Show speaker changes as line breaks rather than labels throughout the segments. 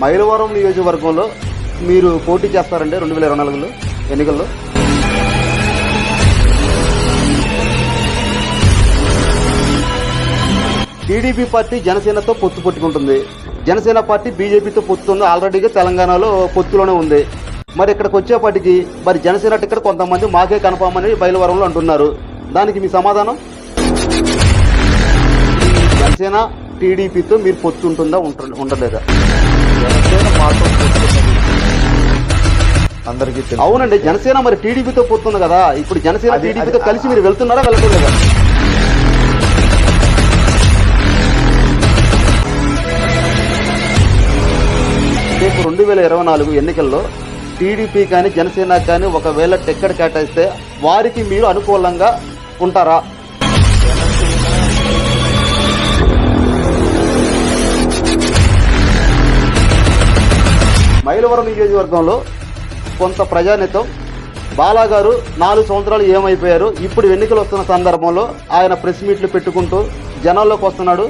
మైలవరం నియోజకవర్గంలో మీరు పోటీ చేస్తారండి రెండు వేల ఇరవై నాలుగులో ఎన్నికల్లో. టీడీపీ పార్టీ జనసేనతో పొత్తు పట్టుకుంటుంది. జనసేన పార్టీ బీజేపీతో పొత్తు ఉంది ఆల్రెడీగా తెలంగాణలో పొత్తులోనే ఉంది. మరి ఇక్కడికి వచ్చేపాటికి మరి జనసేన టికెట్ కొంతమంది మాకే కన్ఫామ్ అని బయలువరంలో అంటున్నారు. దానికి మీ సమాధానం? జనసేన టీడీపీతో మీరు పొత్తు ఉంటుందా ఉంట- ఉండలేదా?
జనసేన మాత్రం. అందరికీ
అవునండి జనసేన మరి టీడీపీతో పొత్తుంది కదా. ఇప్పుడు జనసేన టీడీపీతో కలిసి మీరు వెళ్తున్నారా వెళ్ళట్లేదా రేపు రెండు వేల ఇరవై నాలుగు ఎన్నికల్లో టీడీపీ కానీ జనసేన కానీ ఒకవేళ టికెట్ కేటాయిస్తే వారికి మీరు అనుకూలంగా ఉంటారా? మైలవరం నియోజకవర్గంలో కొంత ప్రజానితం బాలా గారు నాలుగు సంవత్సరాలు ఏమైపోయారు? ఇప్పుడు ఎన్నికలు వస్తున్న సందర్భంలో ఆయన ప్రెస్ మీట్లు పెట్టుకుంటూ జనాల్లోకి వస్తున్నాడు.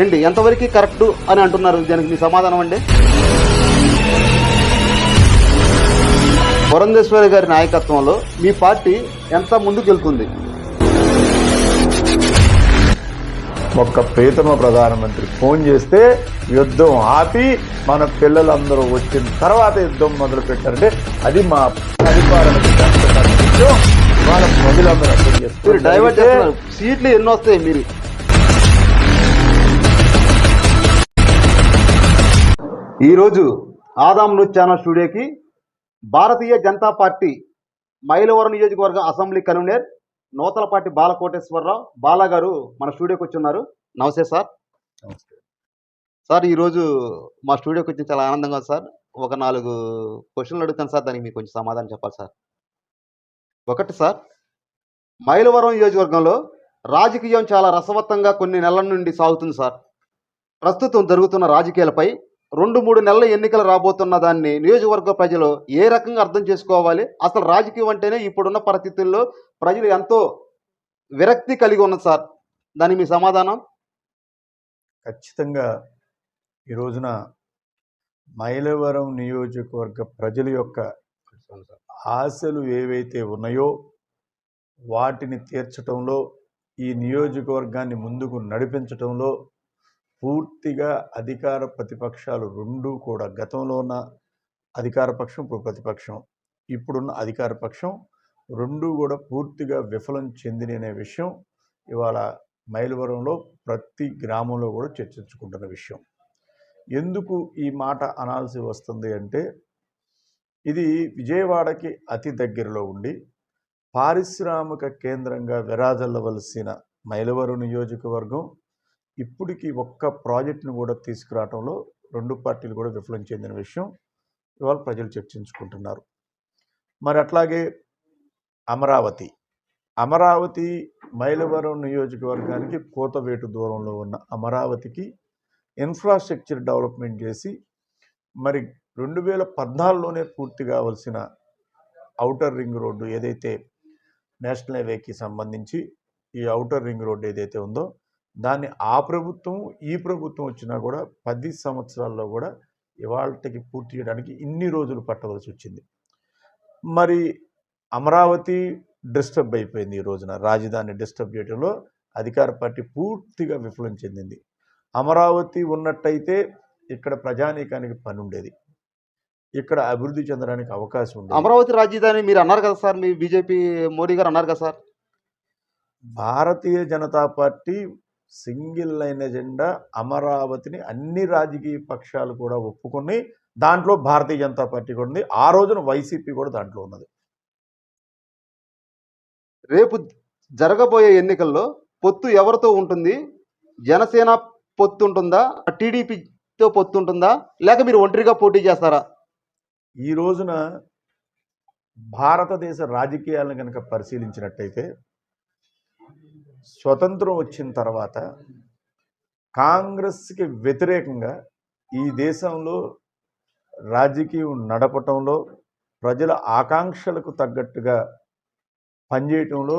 ఏంటి ఎంతవరకు కరెక్ట్ అని అంటున్నారు? దానికి మీ సమాధానం అండి. పురంధేశ్వరి గారి నాయకత్వంలో మీ పార్టీ ఎంత ముందుకెళ్తుంది?
ఒక్క ప్రీతమ ప్రధానమంత్రి ఫోన్ చేస్తే యుద్ధం ఆపి మన పిల్లలందరూ వచ్చిన తర్వాత యుద్ధం మొదలు పెట్టారంటే అది మా పరిపాలనకు కష్టమైన విషయం వాళ్ళ ప్రజలందరూ అర్థం
మీరు డైవర్ట్
చేసుకున్నారు
చేస్తున్నారు. సీట్లు ఎన్ని వస్తాయి మీరు? ఈరోజు ఆదాం న్యూస్ ఛానల్ స్టూడియోకి భారతీయ జనతా పార్టీ మైలవరం నియోజకవర్గ అసెంబ్లీ కన్వీనర్ నూతలపాటి బాలకోటేశ్వరరావు బాలా గారు మన స్టూడియోకి వచ్చి ఉన్నారు నమస్తే. సార్ సార్ ఈరోజు మా స్టూడియోకి వచ్చి చాలా ఆనందంగా సార్. ఒక నాలుగు క్వశ్చన్లు అడుగుతాను సార్ దానికి మీకు కొంచెం సమాధానం చెప్పాలి సార్. ఒకటి సార్ మైలవరం నియోజకవర్గంలో రాజకీయం చాలా రసవత్తంగా కొన్ని నెలల నుండి సాగుతుంది సార్. ప్రస్తుతం జరుగుతున్న రాజకీయాలపై రెండు మూడు నెలల ఎన్నికలు రాబోతున్న దాన్ని నియోజకవర్గ ప్రజలు ఏ రకంగా అర్థం చేసుకోవాలి? అసలు రాజకీయం అంటేనే ఇప్పుడున్న పరిస్థితుల్లో ప్రజలు ఎంతో విరక్తి కలిగి ఉన్నది సార్. దానికి మీ సమాధానం?
ఖచ్చితంగా ఈ రోజున మైలవరం నియోజకవర్గ ప్రజల యొక్క ఆశలు ఏవైతే ఉన్నాయో వాటిని తీర్చటంలో ఈ నియోజకవర్గాన్ని ముందుకు నడిపించటంలో పూర్తిగా అధికార ప్రతిపక్షాలు రెండూ కూడా గతంలో ఉన్న అధికార పక్షం ఇప్పుడు ప్రతిపక్షం. ఇప్పుడున్న అధికార పక్షం రెండూ కూడా పూర్తిగా విఫలం చెందిననే విషయం ఇవాళ మైలవరంలో ప్రతి గ్రామంలో కూడా చర్చించుకుంటున్న విషయం. ఎందుకు ఈ మాట అనాల్సి వస్తుంది అంటే ఇది విజయవాడకి అతి దగ్గరలో ఉండి పారిశ్రామిక కేంద్రంగా విరాజల్లవలసిన మైలవరం నియోజకవర్గం ఇప్పటికీ ఒక్క ప్రాజెక్టును కూడా తీసుకురావడంలో రెండు పార్టీలు కూడా విఫలం చెందిన విషయం ఇవాళ ప్రజలు చర్చించుకుంటున్నారు. మరి అట్లాగే అమరావతి. అమరావతి మైలవరం నియోజకవర్గానికి కోతవేటు దూరంలో ఉన్న అమరావతికి ఇన్ఫ్రాస్ట్రక్చర్ డెవలప్మెంట్ చేసి మరి రెండు వేల పద్నాలుగులోనే పూర్తి కావాల్సిన అవుటర్ రింగ్ రోడ్డు ఏదైతే నేషనల్ హైవేకి సంబంధించి ఈ ఔటర్ రింగ్ రోడ్డు ఏదైతే ఉందో దాన్ని ఆ ప్రభుత్వం ఈ ప్రభుత్వం వచ్చినా కూడా పది సంవత్సరాల్లో కూడా ఇవాళకి పూర్తి చేయడానికి ఇన్ని రోజులు పట్టవలసి వచ్చింది. మరి అమరావతి డిస్టర్బ్ అయిపోయింది ఈ రోజున. రాజధాని డిస్టర్బ్ చేయడంలో అధికార పార్టీ పూర్తిగా విఫలం చెందింది. అమరావతి ఉన్నట్టయితే ఇక్కడ ప్రజానీకానికి పని ఉండేది ఇక్కడ అభివృద్ధి చెందడానికి అవకాశం ఉండేది.
అమరావతి రాజధాని మీరు అన్నారు కదా సార్ మీ బీజేపీ మోడీ గారు అన్నారు కదా sir?
Bharatiya Janata party single line agenda అమరావతిని అన్ని రాజకీయ పక్షాలు కూడా ఒప్పుకొని దాంట్లో భారతీయ జనతా పార్టీ కూడా ఉంది. ఆ రోజున వైసీపీ కూడా దాంట్లో ఉన్నది.
రేపు జరగబోయే ఎన్నికల్లో పొత్తు ఎవరితో ఉంటుంది? జనసేన పొత్తు ఉంటుందా? టీడీపీతో పొత్తు ఉంటుందా? లేక మీరు ఒంటరిగా పోటీ చేస్తారా?
ఈ రోజున భారతదేశ రాజకీయాలను కనుక పరిశీలించినట్టయితే స్వతంత్రం వచ్చిన తర్వాత కాంగ్రెస్కి వ్యతిరేకంగా ఈ దేశంలో రాజకీయం నడపటంలో ప్రజల ఆకాంక్షలకు తగ్గట్టుగా పనిచేయటంలో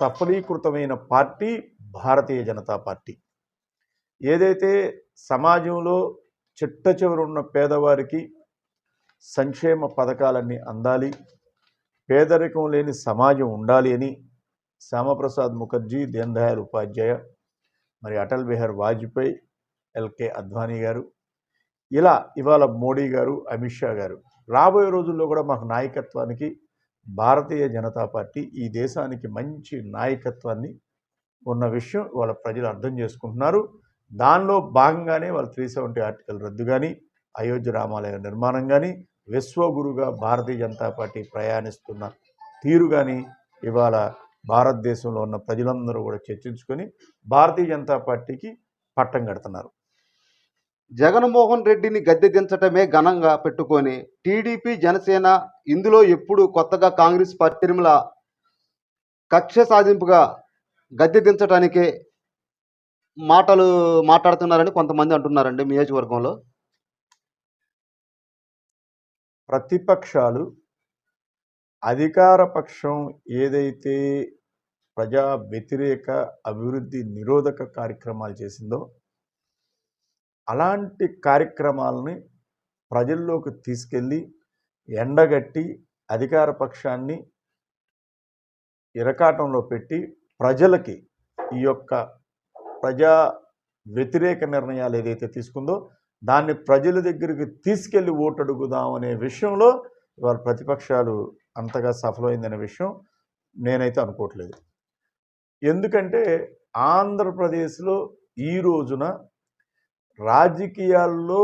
సఫలీకృతమైన పార్టీ భారతీయ జనతా పార్టీ. ఏదైతే సమాజంలో చిట్ట చివర ఉన్న పేదవారికి సంక్షేమ పథకాలన్నీ అందాలి పేదరికం లేని సమాజం ఉండాలి అని శ్యామప్రసాద్ ముఖర్జీ దీన్ దయాళ్ ఉపాధ్యాయ మరి అటల్ బిహార్ వాజ్పేయి ఎల్కే అద్వానీ గారు. ఇలా ఇవాళ మోడీ గారు అమిత్ షా గారు. రాబోయే రోజుల్లో కూడా మాకు నాయకత్వానికి భారతీయ జనతా పార్టీ ఈ దేశానికి మంచి నాయకత్వాన్ని ఉన్న విషయం వాళ్ళ ప్రజలు అర్థం చేసుకుంటున్నారు. దానిలో భాగంగానే వాళ్ళ త్రీ సెవెంటీ ఆర్టికల్ రద్దు కానీ అయోధ్య రామాలయ నిర్మాణం కానీ విశ్వగురుగా భారతీయ జనతా పార్టీ ప్రయాణిస్తున్న తీరు కానీ ఇవాళ భారతదేశంలో ఉన్న ప్రజలందరూ కూడా చర్చించుకొని భారతీయ జనతా పార్టీకి పట్టం కడుతున్నారు.
జగన్మోహన్ రెడ్డిని గద్దె దించటమే ఘనంగా పెట్టుకొని టీడీపీ జనసేన ఇందులో ఎప్పుడు కొత్తగా కాంగ్రెస్ పార్టీ కక్ష సాధింపుగా గద్దె దించడానికే మాటలు మాట్లాడుతున్నారని కొంతమంది అంటున్నారండి మీ నియోజకవర్గంలో.
ప్రతిపక్షాలు అధికార పక్షం ఏదైతే ప్రజా వ్యతిరేక అభివృద్ధి నిరోధక కార్యక్రమాలు చేసిందో అలాంటి కార్యక్రమాలని ప్రజల్లోకి తీసుకెళ్ళి ఎండగట్టి అధికార పక్షాన్ని ఇరకాటంలో పెట్టి ప్రజలకి ఈ యొక్క ప్రజా వ్యతిరేక నిర్ణయాలు ఏదైతే తీసుకుందో దాన్ని ప్రజల దగ్గరికి తీసుకెళ్ళి ఓటడుగుదాం అనే విషయంలో ఇవాళ ప్రతిపక్షాలు అంతగా సఫలమైందనే విషయం నేనైతే అనుకోవట్లేదు. ఎందుకంటే ఆంధ్రప్రదేశ్లో ఈ రోజున రాజకీయాల్లో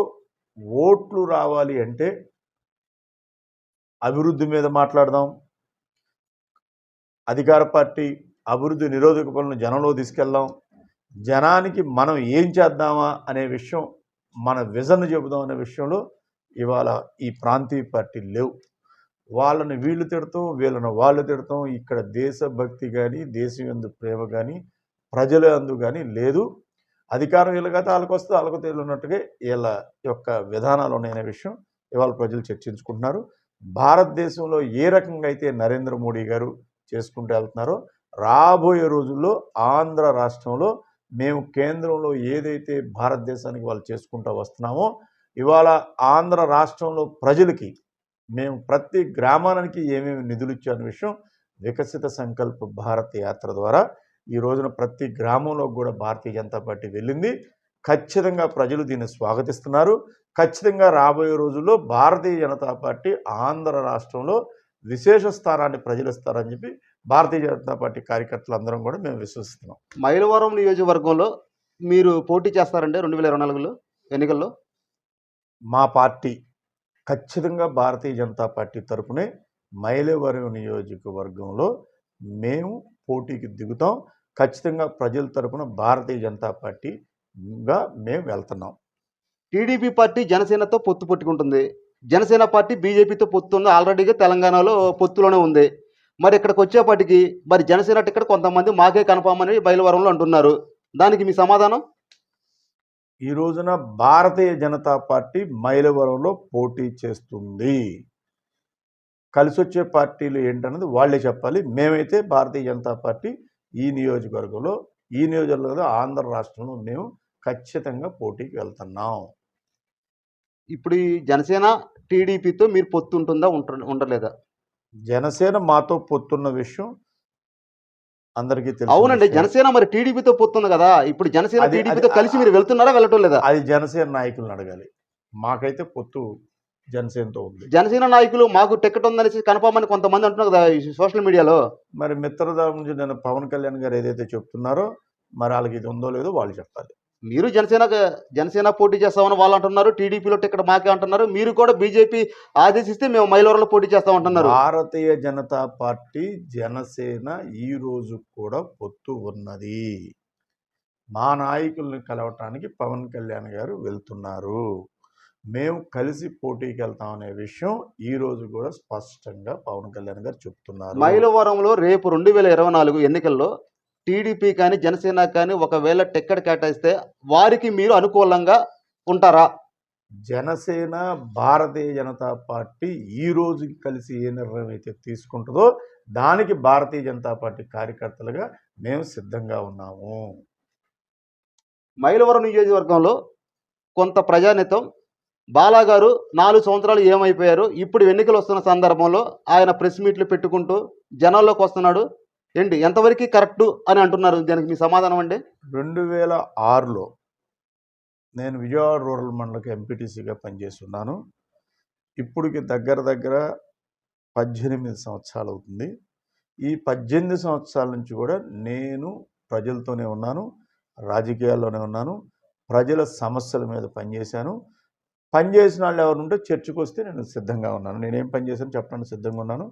ఓట్లు రావాలి అంటే అభివృద్ధి మీద మాట్లాడదాం. అధికార పార్టీ అభివృద్ధి నిరోధక పనులను జనంలో తీసుకెళ్దాం. జనానికి మనం ఏం చేద్దామా అనే విషయం మన విజన్ చెబుదాం అనే విషయంలో ఇవాళ ఈ ప్రాంతీయ పార్టీలు లేవు. వాళ్ళని వీళ్ళు తిడతాం వీళ్ళని వాళ్ళు తిడతాం. ఇక్కడ దేశభక్తి కానీ దేశం ఎందు ప్రేమ కానీ ప్రజల అందు కానీ లేదు. అధికారం వీళ్ళు కాదు వాళ్ళకి వస్తే వాళ్ళకు ఉన్నట్టుగా వీళ్ళ యొక్క విధానాలు ఉన్నాయనే విషయం ఇవాళ ప్రజలు చర్చించుకుంటున్నారు. భారతదేశంలో ఏ రకంగా అయితే నరేంద్ర మోడీ గారు చేసుకుంటూ వెళ్తున్నారో రాబోయే రోజుల్లో ఆంధ్ర రాష్ట్రంలో మేము కేంద్రంలో ఏదైతే భారతదేశానికి వాళ్ళు చేసుకుంటూ వస్తున్నామో ఇవాళ ఆంధ్ర రాష్ట్రంలో ప్రజలకి మేము ప్రతి గ్రామానికి ఏమేమి నిధులు ఇచ్చాన విషయం వికసిత సంకల్ప భారత్ యాత్ర ద్వారా ఈ రోజున ప్రతి గ్రామంలో కూడా భారతీయ జనతా పార్టీ వెళ్ళింది. ఖచ్చితంగా ప్రజలు దీన్ని స్వాగతిస్తున్నారు. ఖచ్చితంగా రాబోయే రోజుల్లో భారతీయ జనతా పార్టీ ఆంధ్ర రాష్ట్రంలో విశేష స్థానాన్ని ప్రజలు ఇస్తారని చెప్పి భారతీయ జనతా పార్టీ కార్యకర్తలు అందరం కూడా మేము విశ్వసిస్తున్నాం.
మైలవరం నియోజకవర్గంలో మీరు పోటీ చేస్తారండి రెండు వేల ఇరవై నాలుగులో ఎన్నికల్లో?
మా పార్టీ ఖచ్చితంగా భారతీయ జనతా పార్టీ తరఫునే మైలవరం నియోజకవర్గంలో మేము పోటీకి దిగుతాం. ఖచ్చితంగా ప్రజల తరపున భారతీయ జనతా పార్టీగా మేము వెళ్తున్నాం.
టీడీపీ పార్టీ జనసేనతో పొత్తు పెట్టుకుంటుంది. జనసేన పార్టీ బీజేపీతో పొత్తు ఉంది. ఆల్రెడీగా తెలంగాణలో పొత్తులోనే ఉంది. మరి ఇక్కడికి వచ్చేపాటికి మరి జనసేన టికెట్ కొంతమంది మాకే కన్ఫామ్ అని బయలువరంలో అంటున్నారు. దానికి మీ సమాధానం?
ఈ రోజున భారతీయ జనతా పార్టీ మైలవరంలో పోటీ చేస్తుంది. కలిసి వచ్చే పార్టీలు ఏంటన్నది వాళ్ళే చెప్పాలి. మేమైతే భారతీయ జనతా పార్టీ ఈ నియోజకవర్గంలో ఈ నియోజకవర్గంలో ఆంధ్ర రాష్ట్రంలో మేము ఖచ్చితంగా పోటీకి వెళ్తున్నాం.
ఇప్పుడు ఈ జనసేన టీడీపీతో మీరు పొత్తు ఉంటుందా ఉంట ఉండలేదా?
జనసేన మాతో పొత్తున్న విషయం అందరికీ తెలుసు
అవునండి జనసేన మరి టీడీపీతో పొత్తు ఉంది కదా? ఇప్పుడు జనసేన టీడీపీతో కలిసి మీరు వెళ్తున్నారా వెళ్ళటం లేదా?
అది జనసేన నాయకులను అడగాలి. మాకైతే పొత్తు జనసేనతో ఉంది.
జనసేన నాయకులు మాకు టికెట్ ఉందనేసి కన్ఫామ్ అని కొంతమంది అంటున్నారు కదా ఈ సోషల్ మీడియాలో.
మరి మిత్రధామ నుంచి నేను పవన్ కళ్యాణ్ గారు ఏదైతే చెప్తున్నారో మరి వాళ్ళకి ఇది ఉందో లేదో వాళ్ళు చెప్పాలి.
మీరు జనసేన జనసేన పోటీ చేస్తామని వాళ్ళు అంటున్నారు టీడీపీలో టికెట్ మాకే అంటున్నారు మీరు కూడా బీజేపీ ఆదేశిస్తే మేము మైలవరంలో పోటీ చేస్తామంటున్నారు
భారతీయ జనతా పార్టీ జనసేన ఈ రోజు కూడా పొత్తు ఉన్నది. మా నాయకుల్ని కలవటానికి పవన్ కళ్యాణ్ గారు వెళ్తున్నారు. మేము కలిసి పోటీకి వెళ్తాం అనే విషయం ఈ రోజు కూడా స్పష్టంగా పవన్ కళ్యాణ్ గారు చెప్తున్నారు.
మైలవరంలో రేపు రెండు వేల ఇరవై నాలుగు ఎన్నికల్లో టీడీపీ కానీ జనసేన కానీ ఒకవేళ టికెట్ కేటాయిస్తే వారికి మీరు అనుకూలంగా ఉంటారా?
జనసేన భారతీయ జనతా పార్టీ ఈ రోజుకి కలిసి ఏ నిర్ణయం అయితే తీసుకుంటుందో దానికి భారతీయ జనతా పార్టీ కార్యకర్తలుగా మేము సిద్ధంగా ఉన్నాము.
మైలవరం నియోజకవర్గంలో కొంత ప్రజానితం బాలా గారు నాలుగు సంవత్సరాలు ఏమైపోయారు? ఇప్పుడు ఎన్నికలు వస్తున్న సందర్భంలో ఆయన ప్రెస్ మీట్లు పెట్టుకుంటూ జనాల్లోకి వస్తున్నాడు. ఏంటి? ఎంతవరకు కరెక్టు అని అంటున్నారు? దానికి మీ సమాధానం అండి.
రెండు వేల ఆరులో నేను విజయవాడ రూరల్ మండలకి ఎంపీటీసీగా పనిచేస్తున్నాను. ఇప్పటికి దగ్గర దగ్గర పద్దెనిమిది సంవత్సరాలు అవుతుంది. ఈ పద్దెనిమిది సంవత్సరాల నుంచి కూడా నేను ప్రజలతోనే ఉన్నాను. రాజకీయాల్లోనే ఉన్నాను. ప్రజల సమస్యల మీద పనిచేశాను. పనిచేసిన వాళ్ళు ఎవరు ఉంటే చర్చకు వస్తే నేను సిద్ధంగా ఉన్నాను. నేనేం పని చేశాను చెప్పడానికి సిద్ధంగా ఉన్నాను.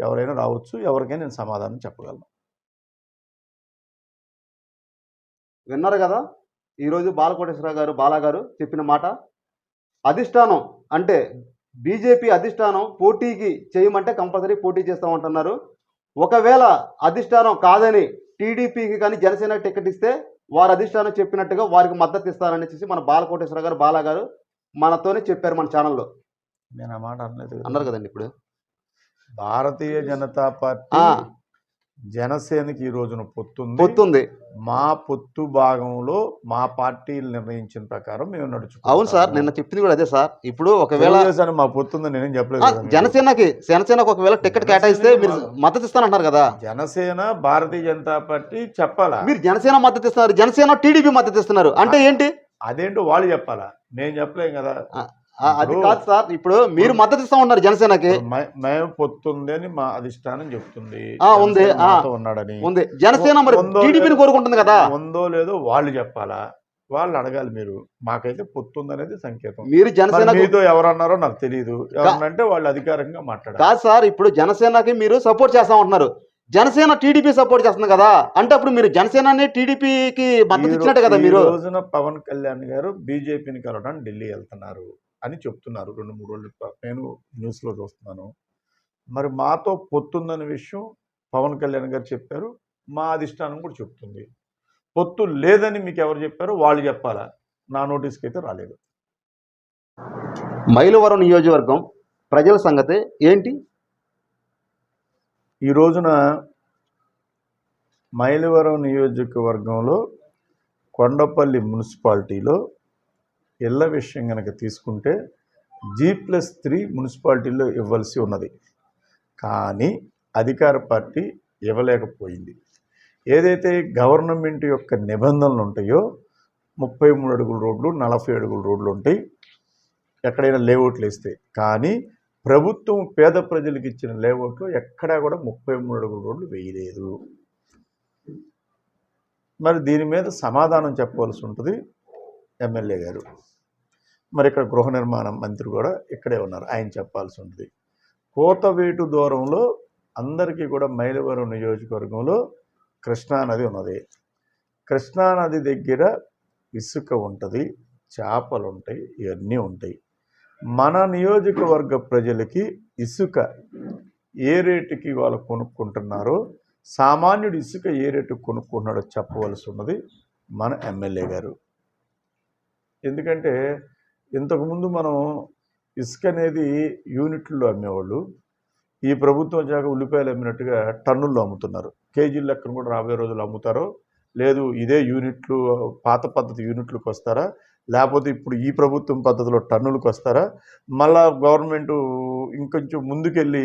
ఎవరైనా రావచ్చు. ఎవరికైనా నేను సమాధానం చెప్పగలను.
విన్నారు కదా? ఈరోజు బాలకోటేశ్వరరావు గారు బాలా గారు చెప్పిన మాట అధిష్టానం అంటే బీజేపీ అధిష్టానం పోటీకి చేయమంటే కంపల్సరీ పోటీ చేస్తామంటున్నారు. ఒకవేళ అధిష్టానం కాదని టీడీపీకి కానీ జనసేన టికెట్ ఇస్తే వారు అధిష్టానం చెప్పినట్టుగా వారికి మద్దతు ఇస్తారని చెప్పి మన బాలకోటేశ్వర గారు బాలా గారు మనతోనే చెప్పారు మన ఛానల్లో.
నేను ఆ మాట అనలేదు.
అన్నారు కదండి ఇప్పుడు.
భారతీయ జనతా పార్టీ జనసేనకి ఈ రోజున పొత్తుంది.
పొత్తుంది.
మా పొత్తు భాగంలో మా పార్టీలు నిర్ణయించిన ప్రకారం మేము నడుచుకుంటాం
అవును సార్ నిన్న చెప్పింది కూడా అదే సార్. ఇప్పుడు ఒకవేళ
మా పొత్తుందని నేనేం చెప్పలేదు.
జనసేనకి జనసేనకు ఒకవేళ టికెట్ కేటాయిస్తే మీరు మద్దతు ఇస్తానంటున్నారు కదా.
జనసేన భారతీయ జనతా పార్టీ చెప్పాలా?
మీరు జనసేన మద్దతు ఇస్తున్నారు జనసేన టీడీపీ మద్దతు ఇస్తున్నారు. అంటే ఏంటి?
అదేంటో వాళ్ళు చెప్పాలా? నేను చెప్పలేం కదా.
అది కాదు సార్ ఇప్పుడు మీరు మద్దతు ఇస్తా ఉన్నారు జనసేనకి.
మేము పొత్తుంది అని మా అధిష్టానం చెప్తుంది.
ఉంది.
ఉన్నాడని.
ఉంది. జనసేన మరి టీడీపీని కోరుకుంటుంది కదా?
ఉందో లేదో వాళ్ళు చెప్పాలా? వాళ్ళు అడగాలి మీరు. మాకైతే పొత్తుంది అనేది సంకేతం.
మీరు జనసేన
మీతో ఎవరన్నారో నాకు తెలియదు ఎవరన్నంటే వాళ్ళు అధికారికంగా మాట్లాడారు
కాదు సార్ ఇప్పుడు జనసేనకి మీరు సపోర్ట్ చేస్తా ఉంటున్నారు. జనసేన టీడీపీ సపోర్ట్ చేస్తుంది కదా? అంటే అప్పుడు మీరు జనసేనని టీడీపీకి మద్దతు ఇచ్చినట్టే కదా మీరు?
రోజున పవన్ కళ్యాణ్ గారు బీజేపీని కలవడానికి ఢిల్లీ వెళ్తున్నారు. అని చెప్తున్నారు రెండు మూడు రోజులు. నేను న్యూస్లో చూస్తున్నాను. మరి మాతో పొత్తుందనే విషయం పవన్ కళ్యాణ్ గారు చెప్పారు. మా అధిష్టానం కూడా చెప్తుంది. పొత్తు లేదని మీకు ఎవరు చెప్పారో వాళ్ళు చెప్పాలా? నా నోటీస్కి అయితే రాలేదు.
మైలవరం నియోజకవర్గం ప్రజల సంగతి ఏంటి?
ఈ రోజున మైలవరం నియోజకవర్గంలో కొండపల్లి మున్సిపాలిటీలో ఇళ్ళ విషయం కనుక తీసుకుంటే జీ ప్లస్ త్రీ మున్సిపాలిటీలో ఇవ్వాల్సి ఉన్నది. కానీ అధికార పార్టీ ఇవ్వలేకపోయింది. ఏదైతే గవర్నమెంట్ యొక్క నిబంధనలు ఉంటాయో ముప్పై మూడు అడుగుల రోడ్లు నలభై అడుగుల రోడ్లు ఉంటాయి. ఎక్కడైనా లేఅవుట్లు వేస్తే. కానీ ప్రభుత్వం పేద ప్రజలకు ఇచ్చిన లేఅవుట్లో ఎక్కడా కూడా ముప్పై మూడు అడుగుల రోడ్లు వేయలేదు. మరి దీని మీద సమాధానం చెప్పవలసి ఉంటుంది ఎమ్మెల్యే గారు. మరి ఇక్కడ గృహ నిర్మాణం మంత్రి కూడా ఇక్కడే ఉన్నారు. ఆయన చెప్పాల్సి ఉంటుంది. కోతవేటు దూరంలో అందరికీ కూడా మైలవరం నియోజకవర్గంలో కృష్ణానది ఉన్నది. కృష్ణానది దగ్గర ఇసుక ఉంటుంది చేపలు ఉంటాయి ఇవన్నీ ఉంటాయి. మన నియోజకవర్గ ప్రజలకి ఇసుక ఏ రేటుకి వాళ్ళు కొనుక్కుంటున్నారో సామాన్యుడు ఇసుక ఏ రేటుకి కొనుక్కుంటున్నాడో చెప్పవలసి ఉన్నది మన ఎమ్మెల్యే గారు. ఎందుకంటే ఇంతకుముందు మనం ఇసుక అనేది యూనిట్లో అమ్మేవాళ్ళు. ఈ ప్రభుత్వం వచ్చాక ఉల్లిపాయలు అమ్మినట్టుగా టన్నుల్లో అమ్ముతున్నారు. కేజీల లెక్కన కూడా రాబోయే రోజులు అమ్ముతారో లేదు ఇదే యూనిట్లు పాత పద్ధతి యూనిట్లకు వస్తారా? లేకపోతే ఇప్పుడు ఈ ప్రభుత్వం పద్ధతిలో టన్నులకు వస్తారా? మళ్ళా గవర్నమెంట్ ఇంకొంచెం ముందుకెళ్ళి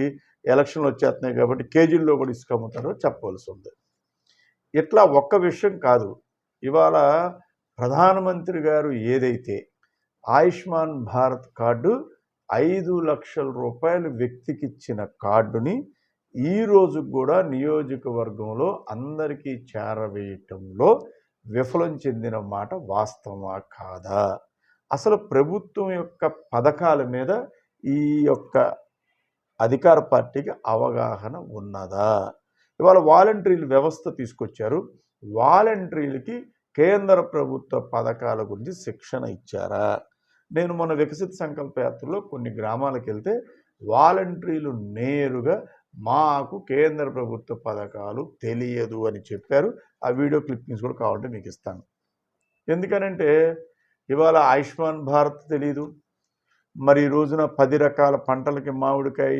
ఎలక్షన్లు వచ్చేస్తున్నాయి కాబట్టి కేజీల్లో కూడా ఇసుక అమ్ముతారో చెప్పవలసి ఉంది. ఇట్లా ఒక్క విషయం కాదు. ఇవాళ ప్రధానమంత్రి గారు ఏదైతే ఆయుష్మాన్ భారత్ కార్డు ఐదు లక్షల రూపాయలు వ్యక్తికి ఇచ్చిన కార్డుని ఈ రోజు కూడా నియోజకవర్గంలో అందరికీ చేరవేయటంలో విఫలం చెందిన మాట వాస్తవమా కాదా? అసలు ప్రభుత్వం యొక్క పథకాల మీద ఈ యొక్క అధికార పార్టీకి అవగాహన ఉన్నదా? ఇవాళ వాలంటీర్ల వ్యవస్థ తీసుకొచ్చారు. వాలంటీర్లకి కేంద్ర ప్రభుత్వ పథకాల గురించి శిక్షణ ఇచ్చారా? నేను మన వికసిత సంకల్ప యాత్రలో కొన్ని గ్రామాలకు వెళ్తే వాలంటీర్లు నేరుగా మాకు కేంద్ర ప్రభుత్వ పథకాలు తెలియదు అని చెప్పారు. ఆ వీడియో క్లిప్పింగ్స్ కూడా కావాలంటే మీకు ఇస్తాను. ఎందుకనంటే ఇవాళ ఆయుష్మాన్ భారత్ తెలియదు మరి ఈ రోజున పది రకాల పంటలకి మామిడికాయ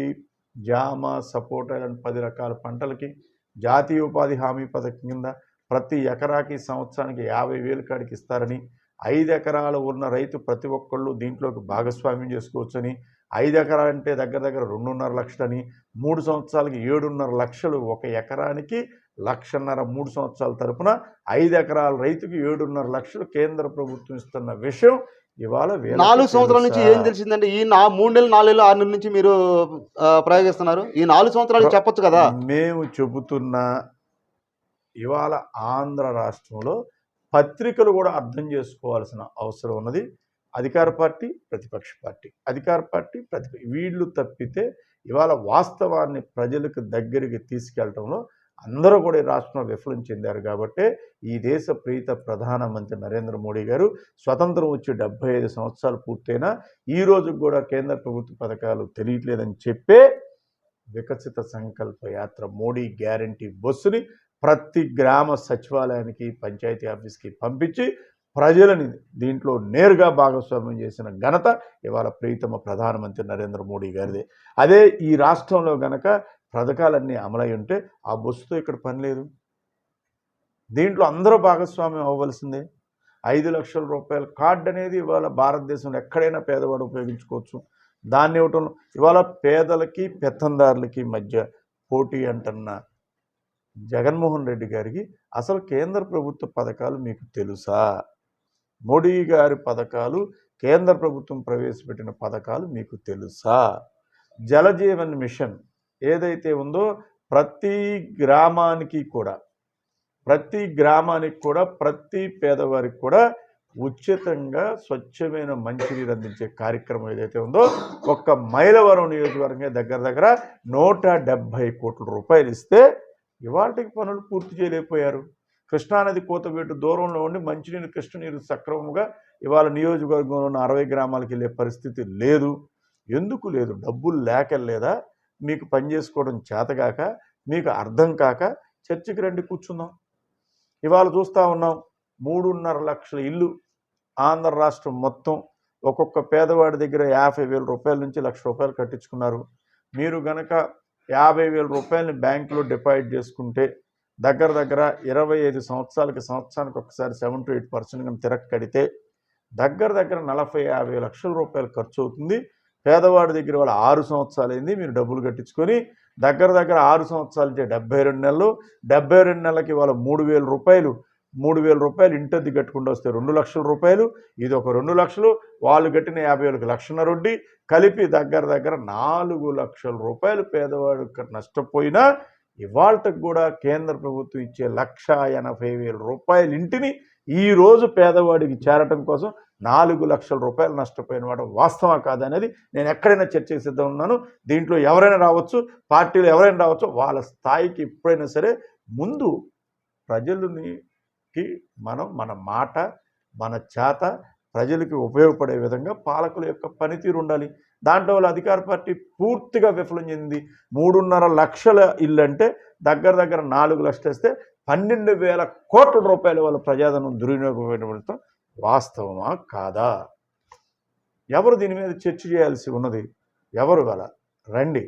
జామ సపోటా ఇలాంటి పది రకాల పంటలకి జాతీయ ఉపాధి హామీ పథకం కింద ప్రతి ఎకరాకి సంవత్సరానికి యాభై వేలు కాడికి ఇస్తారని ఐదు ఎకరాలు ఉన్న రైతు ప్రతి ఒక్కళ్ళు దీంట్లోకి భాగస్వామ్యం చేసుకోవచ్చని ఐదు ఎకరాలు అంటే దగ్గర దగ్గర రెండున్నర లక్షలని మూడు సంవత్సరాలకి ఏడున్నర లక్షలు ఒక ఎకరానికి లక్షన్నర మూడు సంవత్సరాల తరపున ఐదు ఎకరాల రైతుకి ఏడున్నర లక్షలు కేంద్ర ప్రభుత్వం ఇస్తున్న విషయం ఇవాళ
నాలుగు సంవత్సరాల నుంచి? ఏం తెలిసిందండి ఈ నా మూడు నెలలు నాలుగు నెలలు ఆరు నెలల నుంచి మీరు ప్రయోగిస్తున్నారు ఈ నాలుగు సంవత్సరాలు చెప్పొచ్చు కదా
మేము చెబుతున్న ఇవాళ ఆంధ్ర రాష్ట్రంలో పత్రికలు కూడా అర్థం చేసుకోవాల్సిన అవసరం ఉన్నది. అధికార పార్టీ ప్రతిపక్ష పార్టీ. అధికార పార్టీ ప్రతిపక్ష వీళ్ళు తప్పితే ఇవాళ వాస్తవాన్ని ప్రజలకు దగ్గరికి తీసుకెళ్ళడంలో అందరూ కూడా ఈ రాష్ట్రంలో విఫలం చెందారు కాబట్టి ఈ దేశ ప్రీత ప్రధానమంత్రి నరేంద్ర మోడీ గారు స్వతంత్రం వచ్చి డెబ్బై ఐదు సంవత్సరాలు పూర్తయినా ఈ రోజు కూడా కేంద్ర ప్రభుత్వ పథకాలు తెలియట్లేదని చెప్పే వికసిత సంకల్ప యాత్ర మోడీ గ్యారంటీ బస్సుని ప్రతి గ్రామ సచివాలయానికి పంచాయతీ ఆఫీస్కి పంపించి ప్రజలని దీంట్లో నేరుగా భాగస్వామ్యం చేసిన ఘనత ఇవాళ ప్రీతమ ప్రధానమంత్రి నరేంద్ర మోడీ గారిదే. అదే ఈ రాష్ట్రంలో గనక పథకాలన్నీ అమలై ఉంటే ఆ బస్సుతో ఇక్కడ పని లేదు. దీంట్లో అందరూ భాగస్వామ్యం అవ్వవలసిందే. ఐదు లక్షల రూపాయల కార్డు అనేది ఇవాళ భారతదేశంలో ఎక్కడైనా పేదవాడు ఉపయోగించుకోవచ్చు. దాన్ని ఇవ్వటం ఇవాళ పేదలకి పెత్తందారులకి మధ్య పోటీ అంటున్న జగన్మోహన్ రెడ్డి గారికి అసలు కేంద్ర ప్రభుత్వ పథకాలు మీకు తెలుసా? మోడీ గారి పథకాలు కేంద్ర ప్రభుత్వం ప్రవేశపెట్టిన పథకాలు మీకు తెలుసా? జలజీవన్ మిషన్ ఏదైతే ఉందో ప్రతి గ్రామానికి కూడా ప్రతి గ్రామానికి కూడా ప్రతి పేదవారికి కూడా ఉచితంగా స్వచ్ఛమైన మంచినీరు అందించే కార్యక్రమం ఏదైతే ఉందో ఒక్క మైలవరం నియోజకవర్గం దగ్గర దగ్గర నూట డెబ్భై కోట్ల రూపాయలు ఇస్తే ఇవాళకి పనులు పూర్తి చేయలేకపోయారు. కృష్ణానది కోతబెట్టు దూరంలో ఉండి మంచినీరు కృష్ణనీరు సక్రమంగా ఇవాళ నియోజకవర్గంలో ఉన్న అరవై గ్రామాలకు వెళ్ళే పరిస్థితి లేదు. ఎందుకు లేదు? డబ్బులు లేక లేదా? మీకు పని చేసుకోవడం చేతగాక మీకు అర్థం కాక చర్చికి రండి కూర్చుందాం. ఇవాళ చూస్తూ ఉన్నాం మూడున్నర లక్షల ఇల్లు ఆంధ్ర రాష్ట్రం మొత్తం. ఒక్కొక్క పేదవాడి దగ్గర యాభై వేల రూపాయల నుంచి లక్ష రూపాయలు కట్టించుకున్నారు. మీరు గనక యాభై వేల రూపాయలని బ్యాంకులో డిపాజిట్ చేసుకుంటే దగ్గర దగ్గర ఇరవై ఐదు సంవత్సరాలకి సంవత్సరానికి ఒకసారి సెవెన్ టు ఎయిట్ పర్సెంట్ కానీ తిరగ కడితే దగ్గర దగ్గర నలభై యాభై లక్షల రూపాయలు ఖర్చు అవుతుంది. పేదవాడి దగ్గర వాళ్ళ ఆరు సంవత్సరాలు అయింది. మీరు డబ్బులు కట్టించుకొని దగ్గర దగ్గర ఆరు సంవత్సరాలు అంటే డెబ్బై రెండు నెలలు. డెబ్బై రెండు నెలలకి వాళ్ళ మూడు వేల రూపాయలు మూడు వేల రూపాయలు ఇంటద్ది కట్టుకుంటూ వస్తే రెండు లక్షల రూపాయలు ఇది ఒక రెండు లక్షలు వాళ్ళు కట్టిన యాభై వేలకు లక్షన్నర వడ్డీ కలిపి దగ్గర దగ్గర నాలుగు లక్షల రూపాయలు పేదవాడు నష్టపోయినా ఇవాళకు కూడా కేంద్ర ప్రభుత్వం ఇచ్చే లక్ష ఎనభై వేల రూపాయల ఇంటిని ఈరోజు పేదవాడికి చేరటం కోసం నాలుగు లక్షల రూపాయలు నష్టపోయిన వాడు వాస్తవం కాదనేది నేను ఎక్కడైనా చర్చ సిద్ధం ఉన్నాను దీంట్లో ఎవరైనా రావచ్చు పార్టీలు ఎవరైనా రావచ్చు వాళ్ళ స్థాయికి ఎప్పుడైనా సరే ముందు కి మనం మన మాట మన చేత ప్రజలకి ఉపయోగపడే విధంగా పాలకుల యొక్క పనితీరు ఉండాలి. దాంట్లో వాళ్ళ అధికార పార్టీ పూర్తిగా విఫలం చెందింది మూడున్నర లక్షల ఇల్లు అంటే దగ్గర దగ్గర నాలుగు లక్షలు వస్తే పన్నెండు వేల కోట్ల రూపాయల వాళ్ళ ప్రజాధనం దుర్వినియోగపడటం వాస్తవమా? కాదా? ఎవరు దీని మీద చర్చ చేయాల్సి ఉన్నది? ఎవరు గల రండి.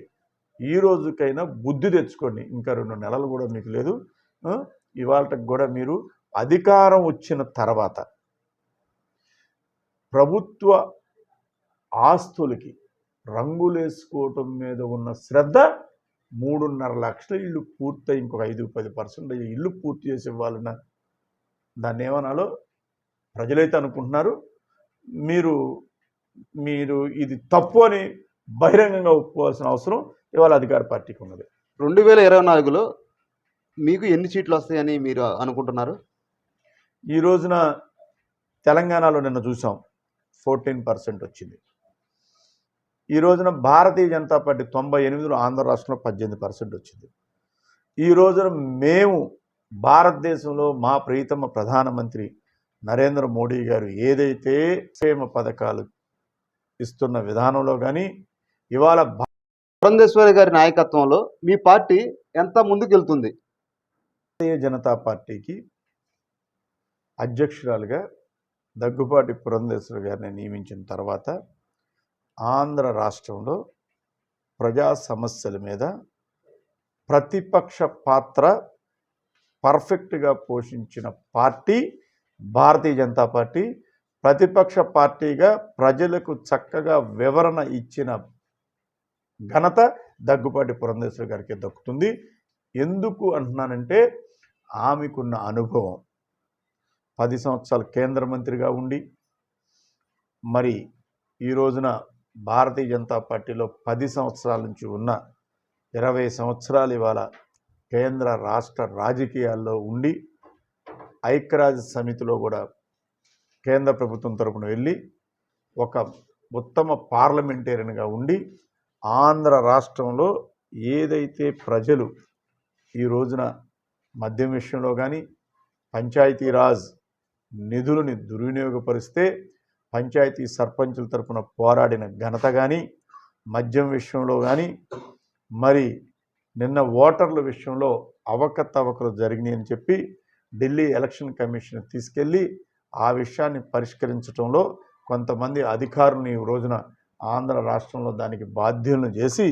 ఈ రోజుకైనా బుద్ధి తెచ్చుకోండి. ఇంకా రెండు నెలలు కూడా మీకు లేదు. ఇవాళకి కూడా మీరు అధికారం వచ్చిన తర్వాత ప్రభుత్వ ఆస్తులకి రంగులేసుకోవటం మీద ఉన్న శ్రద్ధ మూడున్నర లక్షల ఇల్లు పూర్తయి ఇంకొక ఐదు పది పర్సెంట్ ఇల్లు పూర్తి చేసి ఇవ్వాలన్న దాన్ని ఏమనాలో ప్రజలైతే అనుకుంటున్నారు. మీరు మీరు ఇది తప్పు అని బహిరంగంగా ఒప్పుకోవాల్సిన అవసరం ఇవాళ అధికార పార్టీకి ఉన్నది.
రెండు వేల ఇరవై నాలుగులో మీకు ఎన్ని సీట్లు వస్తాయని మీరు అనుకుంటున్నారు?
ఈ రోజున తెలంగాణలో నిన్న చూసాం ఫోర్టీన్ పర్సెంట్ వచ్చింది. ఈ రోజున భారతీయ జనతా పార్టీ తొంభై ఎనిమిదిలో ఆంధ్ర రాష్ట్రంలో పద్దెనిమిది పర్సెంట్ వచ్చింది. ఈ రోజున మేము భారతదేశంలో మా ప్రీతమ ప్రధానమంత్రి నరేంద్ర మోడీ గారు ఏదైతే క్షేమ పథకాలు ఇస్తున్న విధానంలో కానీ ఇవాళ
పురంధేశ్వరి గారి నాయకత్వంలో మీ పార్టీ ఎంత ముందుకు వెళ్తుంది
భారతీయ జనతా పార్టీకి అధ్యక్షురాలుగా దగ్గుపాటి పురంధేశ్వరి గారిని నియమించిన తర్వాత ఆంధ్ర రాష్ట్రంలో ప్రజా సమస్యల మీద ప్రతిపక్ష పాత్ర పర్ఫెక్ట్గా పోషించిన పార్టీ భారతీయ జనతా పార్టీ ప్రతిపక్ష పార్టీగా ప్రజలకు చక్కగా వివరణ ఇచ్చిన ఘనత దగ్గుపాటి పురంధేశ్వరి గారికి దక్కుతుంది. ఎందుకు అంటున్నానంటే ఆమెకున్న అనుభవం పది సంవత్సరాలు కేంద్ర మంత్రిగా ఉండి మరి ఈ రోజున భారతీయ జనతా పార్టీలో పది సంవత్సరాల నుంచి ఉన్న ఇరవై సంవత్సరాలు ఇవాళ కేంద్ర రాష్ట్ర రాజకీయాల్లో ఉండి ఐక్యరాజ్య సమితిలో కూడా కేంద్ర ప్రభుత్వం తరపున వెళ్ళి ఒక ఉత్తమ పార్లమెంటేరియన్గా ఉండి ఆంధ్ర రాష్ట్రంలో ఏదైతే ప్రజలు ఈ రోజున మద్యం విషయంలో కానీ పంచాయతీరాజ్ నిధులని దుర్వినియోగపరిస్తే పంచాయతీ సర్పంచుల తరపున పోరాడిన ఘనత కానీ మద్యం విషయంలో కానీ మరి నిన్న ఓటర్ల విషయంలో అవకతవకలు జరిగినాయని చెప్పి ఢిల్లీ ఎలక్షన్ కమిషన్ తీసుకెళ్ళి ఆ విషయాన్ని పరిష్కరించడంలో కొంతమంది అధికారులను ఈ రోజున ఆంధ్ర రాష్ట్రంలో దానికి బాధ్యులను చేసి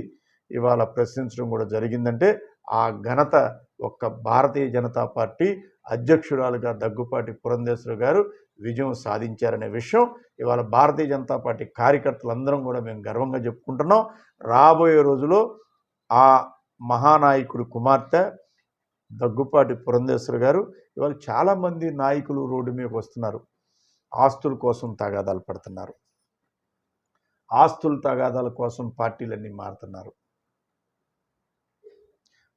ఇవాళ ప్రశ్నించడం కూడా జరిగిందంటే ఆ ఘనత ఒక్క భారతీయ జనతా పార్టీ అధ్యక్షురాలుగా దగ్గుపాటి పురంధేశ్వరి గారు విజయం సాధించారనే విషయం. ఇవాళ భారతీయ జనతా పార్టీ కార్యకర్తలందరం కూడా మేము గర్వంగా చెప్పుకుంటున్నాం. రాబోయే రోజులో ఆ మహానాయకుడి కుమార్తె దగ్గుపాటి పురంధేశ్వరి గారు ఇవాళ చాలామంది నాయకులు రోడ్డు మీదకి వస్తున్నారు. ఆస్తుల కోసం తగాదాలు పడుతున్నారు. ఆస్తుల తగాదాల కోసం పార్టీలన్నీ మారుతున్నారు.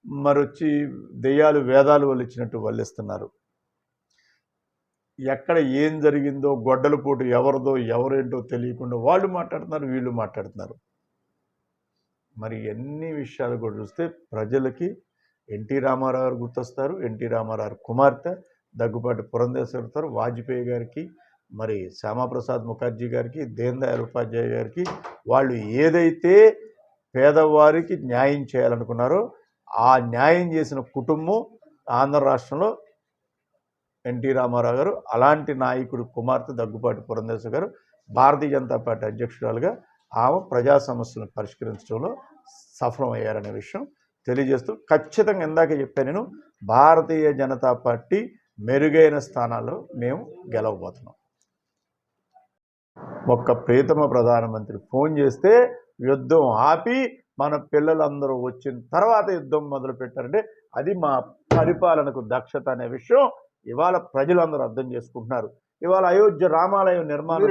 మరొచ్చి దెయ్యాలు వేదాలు వాళ్ళు ఇచ్చినట్టు వల్లిస్తున్నారు. ఎక్కడ ఏం జరిగిందో గొడ్డల పోటు ఎవరిదో ఎవరేంటో తెలియకుండా వాళ్ళు మాట్లాడుతున్నారు వీళ్ళు మాట్లాడుతున్నారు. మరి ఎన్ని విషయాలు కూడా చూస్తే ప్రజలకి ఎన్టీ రామారావు గారు గుర్తొస్తారు ఎన్టీ రామారావు కుమార్తె దగ్గుపాటి పురంధేశ్వరి గారు వాజ్పేయి గారికి మరి శ్యామాప్రసాద్ ముఖర్జీ గారికి దీన్ దయాళ్ ఉపాధ్యాయ గారికి వాళ్ళు ఏదైతే పేదవారికి న్యాయం చేయాలనుకున్నారో ఆ న్యాయం చేసిన కుటుంబం ఆంధ్ర రాష్ట్రంలో ఎన్టీ రామారావు గారు అలాంటి నాయకుడు కుమార్తె దగ్గుపాటి పురంధేశ్వరి గారు భారతీయ జనతా పార్టీ అధ్యక్షురాలుగా ఆమె ప్రజా సమస్యలను పరిష్కరించడంలో సఫలమయ్యారనే విషయం తెలియజేస్తూ ఖచ్చితంగా ఇందాక చెప్పాను నేను భారతీయ జనతా పార్టీ మెరుగైన స్థానాల్లో మేము గెలవబోతున్నాం. ఒక్క ప్రీతమ ప్రధానమంత్రి ఫోన్ చేస్తే యుద్ధం ఆపి మన పిల్లలందరూ వచ్చిన తర్వాత యుద్ధం మొదలు పెట్టారంటే అది మా పరిపాలనకు దక్షత అనే విషయం ఇవాళ ప్రజలందరూ అర్థం చేసుకుంటున్నారు. ఇవాళ అయోధ్య రామాలయం నిర్మాణం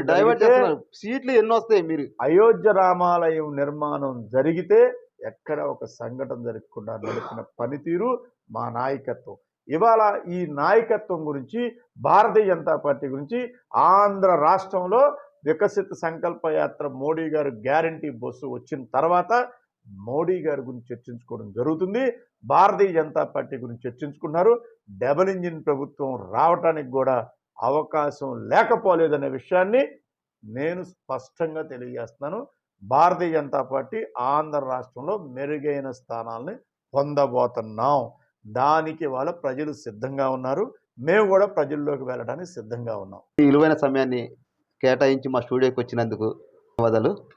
సీట్లు ఎన్ని వస్తాయి మీరు?
అయోధ్య రామాలయం నిర్మాణం జరిగితే ఎక్కడ ఒక సంఘటన జరగకుండా నడిపిన పనితీరు మా నాయకత్వం. ఇవాళ ఈ నాయకత్వం గురించి భారతీయ జనతా పార్టీ గురించి ఆంధ్ర రాష్ట్రంలో వికసిత సంకల్ప యాత్ర మోడీ గారు గ్యారంటీ బస్సు వచ్చిన తర్వాత మోడీ గారి గురించి చర్చించుకోవడం జరుగుతుంది. భారతీయ జనతా పార్టీ గురించి చర్చించుకున్నారు డబల్ ఇంజిన్ ప్రభుత్వం రావటానికి కూడా అవకాశం లేకపోలేదనే విషయాన్ని నేను స్పష్టంగా తెలియజేస్తున్నాను. భారతీయ జనతా పార్టీ ఆంధ్ర రాష్ట్రంలో మెరుగైన స్థానాల్ని పొందబోతున్నాం. దానికి వాళ్ళ ప్రజలు సిద్ధంగా ఉన్నారు. మేము కూడా ప్రజల్లోకి వెళ్ళడానికి సిద్ధంగా ఉన్నాం.
ఈ విలువైన సమయాన్ని కేటాయించి మా స్టూడియోకి వచ్చినందుకు ధన్యవాదాలు.